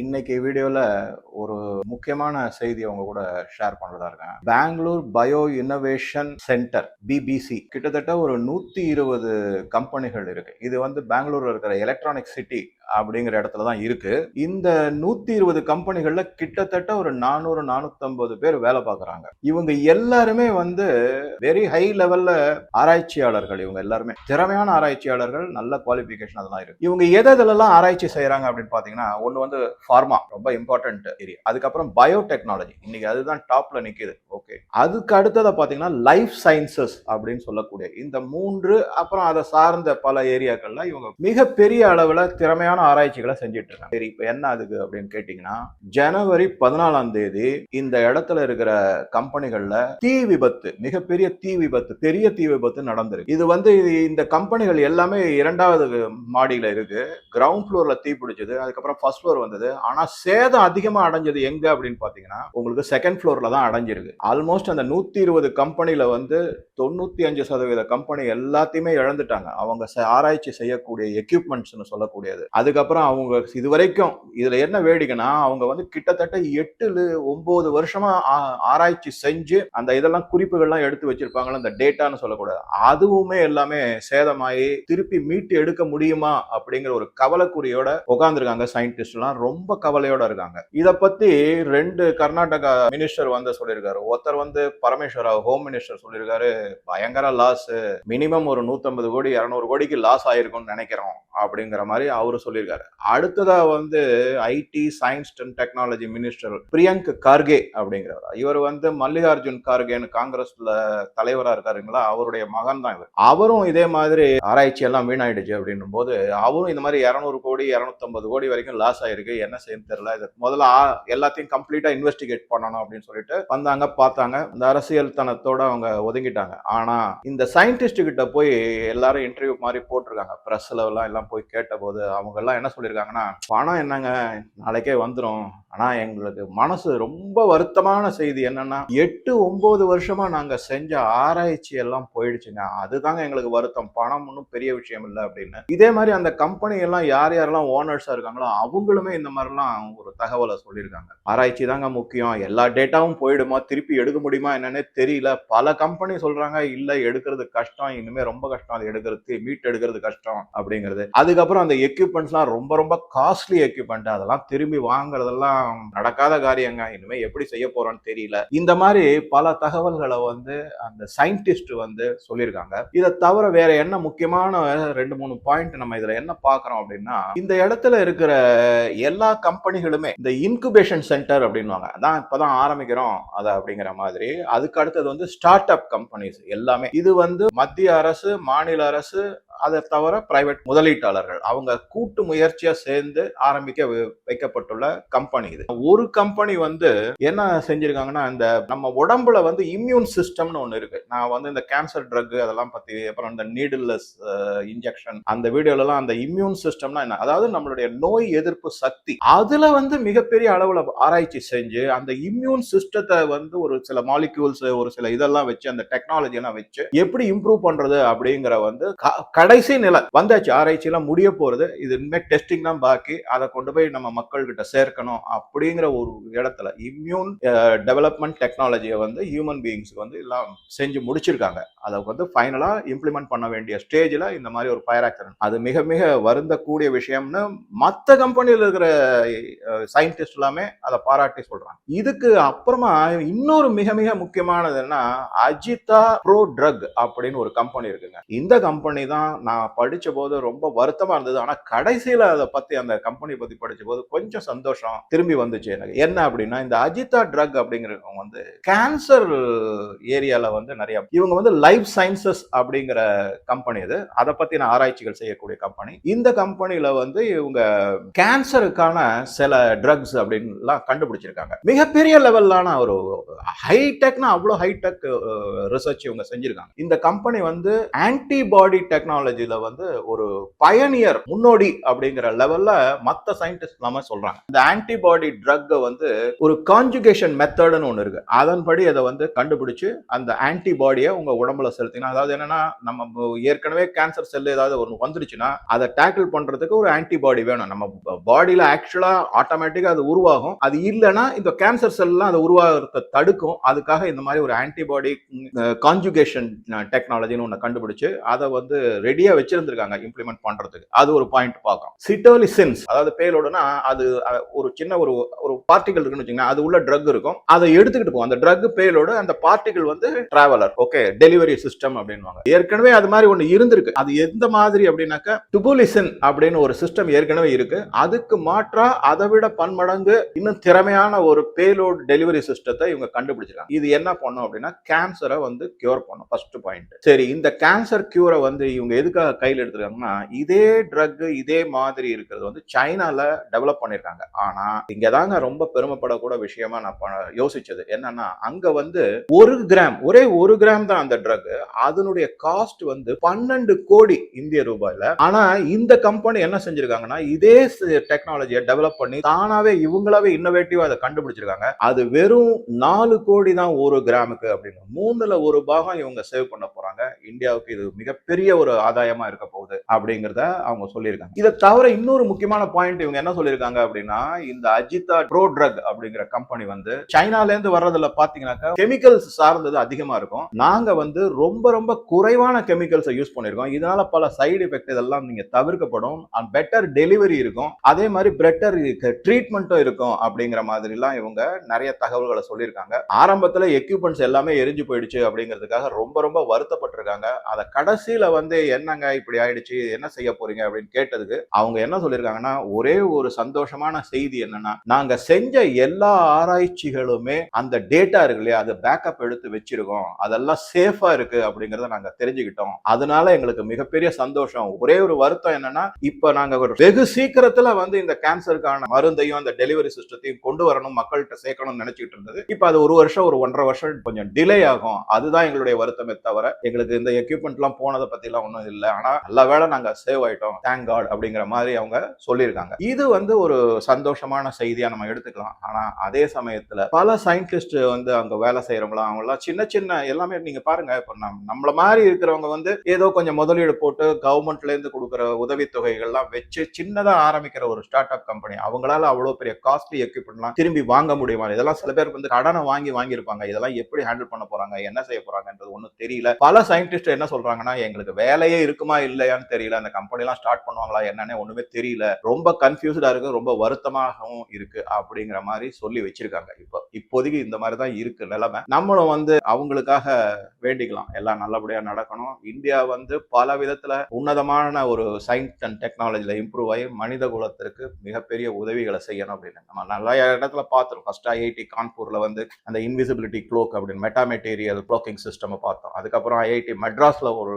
இன்னைக்கு வீடியோல ஒரு முக்கியமான செய்தி அவங்க கூட ஷேர் பண்றதா இருக்கேன். Bengaluru bio innovation centre BBC கிட்டத்தட்ட ஒரு நூத்தி இருபது கம்பெனிகள் இருக்கு. இது வந்து பெங்களூர்ல இருக்கிற எலக்ட்ரானிக் சிட்டி அப்படிங்கிற இடத்துல தான் இருக்கு. இந்த நூத்தி இருபது கம்பெனிகள்ல கிட்டத்தட்ட ஒரு நானூறு நானூத்தி பேர் வேலை பார்க்கறாங்க. இவங்க எல்லாருமே வந்து வெரி ஹை லெவல்ல ஆராய்ச்சியாளர்கள் இவங்க எல்லாருமே. திறமையான ஆராய்ச்சியாளர்கள் நல்ல குவாலிஃபிகேஷன் அதெல்லாம் இருக்கு. இவங்க எதை எதுலலாம் ஆராய்ச்சி செய்யறாங்க அப்படின்னு பாத்தீங்கன்னா ஒண்ணு வந்து ஃபார்மா ரொம்ப இம்பார்ட்டன்ட் ஏரியா அதுக்கப்புறம் பயோடெக்னாலஜி இன்னைக்கு அதுதான் டாப்ல நிக்குது. ஓகே அதுக்கு அடுத்ததை பாத்தீங்கன்னா லைஃப் சயின்சஸ் அப்படின்னு சொல்லக்கூடிய இந்த மூன்று அப்புறம் அதை சார்ந்த பல ஏரியாக்கள்ல இவங்க மிகப்பெரிய அளவுல திறமையான ஆராய்ச்சிகளை செஞ்சுட்டு இருக்காங்க சரி இப்போ என்ன அதுக்கு அப்படின்னு கேட்டிங்கன்னா ஜனவரி பதினாலாம் தேதி இந்த இடத்துல இருக்கிற கம்பெனிகளில் தீ விபத்து மிகப்பெரிய தீ விபத்து பெரிய தீ விபத்து நடந்திருக்கு. இது வந்து இந்த கம்பெனிகள் எல்லாமே இரண்டாவது மாடியில் இருக்கு. கிரவுண்ட் ஃப்ளோர்ல தீ பிடிச்சது அதுக்கப்புறம் ஃபர்ஸ்ட் ஃப்ளோர் வந்தது. ஆனால் சேதம் அதிகமாக அடைஞ்சது எங்க அப்படின்னு பார்த்தீங்கன்னா உங்களுக்கு செகண்ட் ஃப்ளோர்ல தான் அடைஞ்சிருக்கு. ஆல்மோஸ்ட் அந்த நூற்றி இருபது கம்பெனியில் வந்து தொண்ணூற்றி அஞ்சு சதவீத கம்பெனி எல்லாத்தையுமே இழந்துட்டாங்க. அவங்க ஆராய்ச்சி செய்யக்கூடிய எக்யூப்மெண்ட்ஸ்னு சொல்லக்கூடியது. அது அதுக்கப்புறம் அவங்க இது வரைக்கும் இதுல என்ன வேடிக்கைன்னா அவங்க வந்து கிட்டத்தட்ட எட்டுல ஒன்பது வருஷமா ஆராய்ச்சி செஞ்சு அந்த இதெல்லாம் குறிப்புகள்லாம் எடுத்து வச்சிருப்பாங்களா அந்த டேட்டான்னு சொல்லக்கூடாது. அதுவுமே எல்லாமே சேதமாயி திருப்பி மீட்டு எடுக்க முடியுமா அப்படிங்கிற ஒரு கவலைக்குறியோட உட்காந்துருக்காங்க சயின்டிஸ்ட் எல்லாம் ரொம்ப கவலையோட இருக்காங்க. இத பத்தி ரெண்டு கர்நாடகா மினிஸ்டர் வந்து சொல்லியிருக்காரு. ஒருத்தர் வந்து பரமேஸ்வரா ஹோம் மினிஸ்டர் சொல்லியிருக்காரு பயங்கர லாஸ் மினிமம் ஒரு 150 கோடி இரநூறு கோடிக்கு லாஸ் ஆயிருக்கும்னு நினைக்கிறோம் அப்படிங்கிற மாதிரி அவரு சொல்லியிருக்காரு. அடுத்ததா வந்து IT science and technology minister Priyank Kharge அப்படிங்கிறவர். இவர் வந்து மல்லிகார்ஜுன் கார்கேன்னு காங்கிரஸ்ல தலைவரா இருக்காருங்களா? அவருடைய மகன் தான் இவர். அவரும் இதே மாதிரி ஆராய்ச்சி எல்லாம் வீணாயிடுச்சு அப்படின்னும் போது அவரும் இந்த மாதிரி இரநூறு கோடி இரநூத்தம்பது கோடி வரைக்கும் லாஸ் ஆயிருக்கு. என்ன செய்யணும் தெரியல. இது முதல்ல எல்லாத்தையும் கம்ப்ளீட்டா இன்வெஸ்டிகேட் பண்ணணும் அப்படின்னு சொல்லிட்டு வந்தாங்க பார்த்தாங்க. இந்த அரசியல் தனத்தோட அவங்க ஒதுங்கிட்டாங்க. ஆனா இந்த சயின்டிஸ்ட் கிட்ட போய் எல்லாரும் இன்டர்வியூ மாதிரி போட்டிருக்காங்க. பிரஸ்ல எல்லாம் எல்லாம் போய் கேட்டபோது அவங்க எல்லாம் என்ன சொல்லியிருக்காங்கன்னா பணம் என்னங்க? நாளைக்கே வந்துரும். ஆனா எங்களுக்கு மனசு ரொம்ப வருத்தமான செய்தி என்னன்னா எட்டு ஒன்பது வருஷமா நாங்க செஞ்ச ஆராய்ச்சி எல்லாம் போயிடுச்சுங்க. அதுதாங்க எங்களுக்கு வருத்தம். பணம் ஒன்றும் பெரிய விஷயம் இல்லை அப்படின்னு. இதே மாதிரி அந்த கம்பெனி எல்லாம் யார் யாரெல்லாம் ஓனர்ஸா இருக்காங்களோ அவங்களுமே இந்த மாதிரிலாம் ஒரு தகவலை சொல்லியிருக்காங்க. ஆராய்ச்சி தாங்க முக்கியம். எல்லா டேட்டாவும் போயிடுமா? திருப்பி எடுக்க முடியுமா? என்னன்னே தெரியல. பல கம்பெனி சொல்றாங்க இல்ல எடுக்கிறது கஷ்டம். இனிமே ரொம்ப கஷ்டம். அது எடுக்கிறது மீட் எடுக்கிறது கஷ்டம். அப்படிங்கிறது. அதுக்கப்புறம் அந்த எக்யூப்மெண்ட் எக்யூப்மெண்ட்ஸ்லாம் ரொம்ப ரொம்ப காஸ்ட்லி எக்யூப்மெண்ட் அதெல்லாம் திரும்பி வாங்குறதெல்லாம் நடக்காத காரியங்க. இனிமேல் எப்படி செய்ய போறோம்னு தெரியல. இந்த மாதிரி பல தகவல்களை வந்து அந்த சயின்டிஸ்ட் வந்து சொல்லியிருக்காங்க. இதை தவிர வேற என்ன முக்கியமான ரெண்டு மூணு பாயிண்ட் நம்ம இதுல என்ன பார்க்குறோம் அப்படின்னா இந்த இடத்துல இருக்கிற எல்லா கம்பெனிகளுமே இந்த இன்குபேஷன் சென்டர் அப்படின்வாங்க அதான் இப்பதான் ஆரம்பிக்கிறோம் அதை அப்படிங்கிற மாதிரி. அதுக்கு அடுத்தது வந்து ஸ்டார்ட் அப் கம்பெனிஸ் எல்லாமே. இது வந்து மத்திய அரசு மாநில அரசு அதை தவிர பிரைவேட் முதலீட்டாளர்கள். அவங்க கூட்டு முயற்சியா சேர்ந்து ஆரம்பிக்க வை- வைக்கப்பட்டுள்ள கம்பெனி இது. ஒரு கம்பெனி வந்து என்ன செஞ்சிருக்காங்கன்னா இந்த நம்ம உடம்புல வந்து இம்யூன் சிஸ்டம்னு ஒன்று இருக்கு. நான் வந்து இந்த கேன்சர் ட்ரக் அதெல்லாம் பத்தி அப்புறம் இந்த நீடில்லஸ் இன்ஜெக்ஷன் அந்த வீடியோலலாம் அந்த இம்யூன் சிஸ்டம்னா என்ன? அதாவது நம்மளுடைய நோய் எதிர்ப்பு சக்தி. அதுல வந்து மிகப்பெரிய அளவுல ஆராய்ச்சி செஞ்சு அந்த இம்யூன் சிஸ்டத்தை வந்து ஒரு சில மாலிகூல்ஸ் ஒரு சில இதெல்லாம் வச்சு அந்த டெக்னாலஜி எல்லாம் வச்சு எப்படி இம்ப்ரூவ் பண்றது அப்படிங்கிற வந்து க- கடைசி நிலை வந்தாச்சு. ஆராய்ச்சியெல்லாம் முடிய போகிறது இது இனிமேல் டெஸ்டிங் தான் பாக்கி. அதை கொண்டு போய் நம்ம மக்கள்கிட்ட சேர்க்கணும் அப்படிங்கிற ஒரு இடத்துல இம்யூன் டெவலப்மெண்ட் டெக்னாலஜியை வந்து ஹியூமன் பீயிங்ஸ்க்கு வந்து எல்லாம் செஞ்சு முடிச்சிருக்காங்க. அதை வந்து ஃபைனலாக இம்ப்ளிமெண்ட் பண்ண வேண்டிய ஸ்டேஜில் இந்த மாதிரி ஒரு ஃபயர் ஆக்சிடென்ட் அது மிக மிக வருந்தக்கூடிய விஷயம்னு மற்ற கம்பெனியில் இருக்கிற சயின்டிஸ்ட் எல்லாமே அதை பாராட்டி சொல்றாங்க. இதுக்கு அப்புறமா இன்னொரு மிக மிக முக்கியமானது என்ன அஜிதா ப்ரோ ட்ரக் அப்படின்னு ஒரு கம்பெனி இருக்குங்க. இந்த கம்பெனி தான் நான் படிச்ச போது ரொம்ப வருத்தமாக இருந்தது. ஆனால் கடைசியில் அதை பற்றி அந்த கம்பெனி பற்றி படித்த போது கொஞ்சம் சந்தோஷம் திரும்பி வந்துச்சு எனக்கு. என்ன அப்படின்னா இந்த அஜிதா ட்ரக் அப்படிங்கிறவங்க வந்து கேன்சர் ஏரியாவில் வந்து நிறைய இவங்க வந்து லைஃப் சயின்சஸ் அப்படிங்கிற கம்பெனி இது அதை பற்றி நான் ஆராய்ச்சிகள் செய்யக்கூடிய கம்பெனி இந்த கம்பெனியில் வந்து இவங்க கேன்சருக்கான சில ட்ரக்ஸ் அப்படின்லாம் கண்டுபிடிச்சிருக்காங்க. மிகப்பெரிய லெவல்லான ஒரு ஹைடெக்னா அவ்வளோ ஹைடெக் ரிசர்ச் இவங்க செஞ்சிருக்காங்க. இந்த கம்பெனி வந்து ஆன்டிபாடி டெக்னாலஜி டெக்னாலஜியில வந்து ஒரு பயனியர் முன்னோடி அப்படிங்கிற லெவல்ல மற்ற சயின்டிஸ்ட் எல்லாமே சொல்றாங்க. இந்த ஆன்டிபாடி ட்ரக் வந்து ஒரு கான்ஜுகேஷன் மெத்தட்னு ஒன்று இருக்கு. அதன்படி அதை வந்து கண்டுபிடிச்சு அந்த ஆன்டிபாடியை உங்க உடம்புல செலுத்தினா அதாவது என்னன்னா நம்ம ஏற்கனவே கேன்சர் செல் ஏதாவது ஒன்று வந்துருச்சுன்னா அதை டேக்கிள் பண்றதுக்கு ஒரு ஆன்டிபாடி வேணும். நம்ம பாடியில ஆக்சுவலா ஆட்டோமேட்டிக்கா அது உருவாகும். அது இல்லைன்னா இந்த கேன்சர் செல்லாம் அதை உருவாகிறத தடுக்கும். அதுக்காக இந்த மாதிரி ஒரு ஆன்டிபாடி கான்ஜுகேஷன் டெக்னாலஜின்னு ஒன்று கண்டுபிடிச்சு அதை வந்து ரெடி ரெடியா வச்சிருந்திருக்காங்க இம்ப்ளிமெண்ட் பண்றதுக்கு. அது ஒரு பாயிண்ட் பார்க்கும் சிட்டோலிசின்ஸ் அதாவது பேலோடுனா அது ஒரு சின்ன ஒரு ஒரு பார்ட்டிகல் இருக்குன்னு வச்சுக்கோங்க அது உள்ள ட்ரக் இருக்கும். அதை எடுத்துக்கிட்டு போகும் அந்த ட்ரக் பேலோடு அந்த பார்ட்டிகல் வந்து டிராவலர் ஓகே டெலிவரி சிஸ்டம் அப்படின்வாங்க ஏற்கனவே அது மாதிரி ஒன்று இருந்திருக்கு. அது எந்த மாதிரி அப்படின்னாக்கா டுபுலிசின் அப்படின்னு ஒரு சிஸ்டம் ஏற்கனவே இருக்கு. அதுக்கு மாற்றா அதை விட பன்மடங்கு இன்னும் திறமையான ஒரு பேலோட் டெலிவரி சிஸ்டத்தை இவங்க கண்டுபிடிச்சிருக்காங்க. இது என்ன பண்ணும் அப்படின்னா கேன்சரை வந்து கியூர் பண்ணும். ஃபர்ஸ்ட் பாயிண்ட் சரி இந்த கேன்சர் கியூரை வந்து இவங்க எதுக்காக கையில் எடுத்துருக்காங்கன்னா இதே ட்ரக் இதே மாதிரி இருக்கிறது வந்து சைனால டெவலப் பண்ணிருக்காங்க. ஆனா இங்க தாங்க ரொம்ப பெருமைப்படக்கூட விஷயமா நான் யோசிச்சது. என்னன்னா அங்க வந்து ஒரு கிராம் ஒரே ஒரு கிராம் தான் அந்த ட்ரக் அதனுடைய காஸ்ட் வந்து பன்னெண்டு கோடி இந்திய ரூபாயில. ஆனா இந்த கம்பெனி என்ன செஞ்சிருக்காங்கன்னா இதே டெக்னாலஜியை டெவலப் பண்ணி தானாவே இவங்களாவே இன்னோவேட்டிவா அதை கண்டுபிடிச்சிருக்காங்க. அது வெறும் நாலு கோடி தான் ஒரு கிராமுக்கு அப்படின்னு. மூணுல ஒரு பாகம் இவங்க சேவ் பண்ண போறாங்க. இந்தியாவுக்கு இது மிகப்பெரிய ஒரு ஆதாயமா இருக்க போகுது அப்படிங்கிறத அவங்க சொல்லியிருக்காங்க. இதை தவிர இன்னொரு முக்கியமான பாயிண்ட் இவங்க என்ன சொல்லியிருக்காங்க அப்படின்னா இந்த அஜிதா ப்ரோ ட்ரக் அப்படிங்கிற கம்பெனி வந்து சைனால இருந்து வர்றதுல பாத்தீங்கன்னாக்கா கெமிக்கல்ஸ் சார்ந்தது அதிகமா இருக்கும். நாங்க வந்து ரொம்ப ரொம்ப குறைவான கெமிக்கல்ஸை யூஸ் பண்ணிருக்கோம் இதனால பல சைடு எஃபெக்ட் இதெல்லாம் நீங்க தவிர்க்கப்படும். பெட்டர் டெலிவரி இருக்கும். அதே மாதிரி பெட்டர் ட்ரீட்மெண்ட்டும் இருக்கும் அப்படிங்கிற மாதிரி எல்லாம் இவங்க நிறைய தகவல்களை சொல்லியிருக்காங்க. ஆரம்பத்துல எக்யூப்மெண்ட்ஸ் எல்லாமே எரிஞ்சு போயிடுச்சு அப்படிங்கிறதுக்காக ரொம்ப ரொம்ப வருத்தப்பட்டிருக்காங்க. அதை கடைசியில வந்து என்னங்க இப்படி ஆயிடுச்சு? என்ன செய்ய போறீங்க? அப்படின்னு கேட்டதுக்கு அவங்க என்ன சொல்லியிருக்காங்கன்னா ஒரே ஒரு சந்தோஷமான செய்தி என்னன்னா நாங்க செஞ்ச எல்லா ஆராய்ச்சிகளுமே அந்த டேட்டா இருக்கு இல்லையா அதை பேக்கப் எடுத்து வச்சிருக்கோம். அதெல்லாம் சேஃபா இருக்கு அப்படிங்கறத நாங்க தெரிஞ்சுக்கிட்டோம். அதனால எங்களுக்கு மிகப்பெரிய சந்தோஷம். ஒரே ஒரு வருத்தம் என்னன்னா இப்ப நாங்க ஒரு வெகு சீக்கிரத்துல வந்து இந்த கேன்சருக்கான மருந்தையும் அந்த டெலிவரி சிஸ்டத்தையும் கொண்டு வரணும் மக்கள்கிட்ட சேர்க்கணும்னு நினைச்சிட்டு இருந்தது. இப்ப அது ஒரு வருஷம் ஒரு ஒன்றரை வருஷம் கொஞ்சம் டிலே ஆகும். அதுதான் எங்களுடைய வருத்தமே தவிர எங்களுக்கு இந்த எக்யூப்மெண்ட் எல்லாம் போனதை பத்தி எல்லாம் ஒன்றும் இல்லை. ஆனா நல்ல வேலை நாங்க சேவ் ஆயிட்டோம். தேங்க் காட் அப்படிங்கிற மாதிரி அவங்க சொல்லியிருக்காங்க. இது வந்து ஒரு சந்தோஷமான செய்தியா நம்ம எடுத்துக்கலாம். ஆனா அதே சமயத்துல பல சயின்டிஸ்ட் வந்து அங்க வேலை செய்யறவங்களா அவங்களாம் சின்ன சின்ன எல்லாமே நீங்க பாருங்க. இப்போ நம் நம்மள மாதிரி இருக்கிறவங்க வந்து ஏதோ கொஞ்சம் முதலீடு போட்டு கவர்மெண்ட்ல இருந்து கொடுக்குற உதவித்தொகைகள்லாம் வச்சு சின்னதா ஆரம்பிக்கிற ஒரு ஸ்டார்ட் அப் கம்பெனி அவங்களால அவ்வளோ பெரிய காஸ்ட்லி எக்யூப்மெண்ட்லாம் திரும்பி வாங்க முடியுமா? இதெல்லாம் சில பேர் வந்து கடனை வாங்கி வாங்கியிருப்பாங்க. இதெல்லாம் எப்படி ஹேண்டில் பண்ண போறாங்க? என்ன செய்ய போறாங்கன்றது ஒன்றும் தெரியல. பல சயின்டிஸ்ட் என்ன சொல்றாங்கன்னா எங்களுக்கு வேலையே இருக்குமா இல்லையான்னு தெரியல. அந்த கம்பெனி எல்லாம் ஸ்டார்ட் பண்ணுவாங்களா என்னன்னே ஒண்ணுமே தெரியல. ரொம்ப கன்ஃபியூஸ்டா இருக்கு ரொம்ப வருத்தமாகவும் இருக்கு அப்படிங்கிற மாதிரி சொல்லி வச்சிருக்காங்க. இப்போ இப்போதைக்கு இந்த மாதிரி தான் இருக்கு நிலைமை. நம்மளும் வந்து அவங்களுக்காக வேண்டிக்கலாம். எல்லாம் நல்லபடியா நடக்கணும். இந்தியா வந்து பல விதத்துல உன்னதமான ஒரு சயின்ஸ் அண்ட் டெக்னாலஜியில இம்ப்ரூவ் ஆகி மனித குலத்திற்கு மிகப்பெரிய உதவிகளை செய்யணும் அப்படின்னு. நம்ம நிறைய இடத்துல பார்த்துருக்கோம் ஃபர்ஸ்ட் ஐஐடி கான்பூர்ல வந்து அந்த இன்விசிபிலிட்டி க்ளோக் அப்படின்னு மெட்டாமெட்டீரியல் க்ளோக்கிங் சிஸ்டம் பார்த்தோம். அதுக்கப்புறம் ஐஐடி மெட்ராஸ்ல ஒரு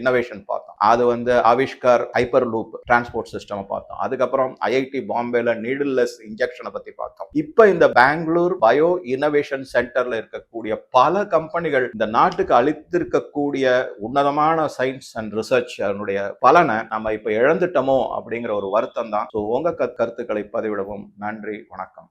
இன்னோவேஷன் பார்த்தோம். அது வந்து Avishkar hyperloop transport system பார்த்தோம். அதுக்கப்புறம் ஐஐடி பாம்பேல நீடில்லெஸ் இன்ஜெக்ஷனை பத்தி பார்த்தோம். இப்போ இந்த பெங்களூர் பெங்களூர் பயோ இனோவேஷன் சென்டர்ல இருக்கக்கூடிய பல கம்பெனிகள் இந்த நாட்டுக்கு அளித்திருக்கக்கூடிய உன்னதமான சயின்ஸ் அண்ட் ரிசர்ச் அதனுடைய பலனை நம்ம இப்ப இழந்துட்டோமோ அப்படிங்கிற ஒரு வருத்தம் தான் உங்க கருத்துக்களை பதிவிடவும். நன்றி வணக்கம்.